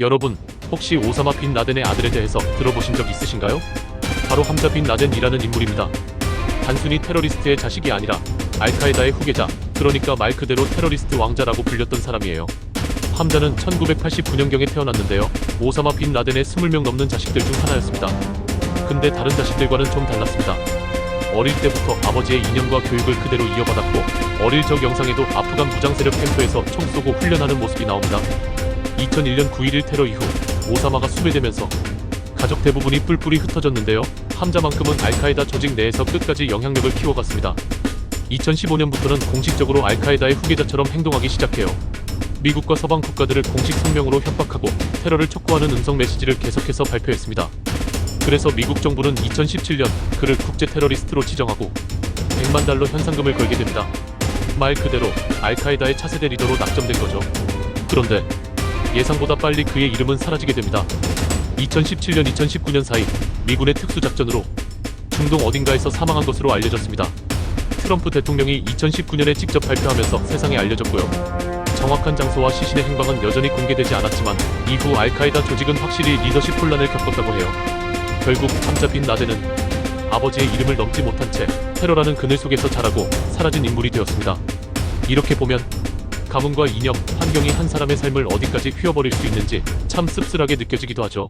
여러분, 혹시 오사마 빈 라덴의 아들에 대해서 들어보신 적 있으신가요? 바로 함자 빈 라덴이라는 인물입니다. 단순히 테러리스트의 자식이 아니라 알카에다의 후계자, 그러니까 말 그대로 테러리스트 왕자라고 불렸던 사람이에요. 함자는 1989년경에 태어났는데요. 오사마 빈 라덴의 20명 넘는 자식들 중 하나였습니다. 근데 다른 자식들과는 좀 달랐습니다. 어릴 때부터 아버지의 이념과 교육을 그대로 이어받았고 어릴 적 영상에도 아프간 무장 세력 캠프에서 총 쏘고 훈련하는 모습이 나옵니다. 2001년 9.11 테러 이후 오사마가 수배되면서 가족 대부분이 뿔뿔이 흩어졌는데요. 함자만큼은 알카에다 조직 내에서 끝까지 영향력을 키워갔습니다. 2015년부터는 공식적으로 알카에다의 후계자처럼 행동하기 시작해요. 미국과 서방 국가들을 공식 성명으로 협박하고 테러를 촉구하는 음성 메시지를 계속해서 발표했습니다. 그래서 미국 정부는 2017년 그를 국제 테러리스트로 지정하고 100만 달러 현상금을 걸게 됩니다. 말 그대로 알카에다의 차세대 리더로 낙점된 거죠. 그런데 예상보다 빨리 그의 이름은 사라지게 됩니다. 2017년 2019년 사이 미군의 특수작전으로 중동 어딘가에서 사망한 것으로 알려졌습니다. 트럼프 대통령이 2019년에 직접 발표하면서 세상에 알려졌고요. 정확한 장소와 시신의 행방은 여전히 공개되지 않았지만 이후 알카에다 조직은 확실히 리더십 혼란을 겪었다고 해요. 결국 함자 빈 라덴은 아버지의 이름을 넘지 못한 채 테러라는 그늘 속에서 자라고 사라진 인물이 되었습니다. 이렇게 보면 가문과 이념, 환경이 한 사람의 삶을 어디까지 휘어버릴 수 있는지 참 씁쓸하게 느껴지기도 하죠.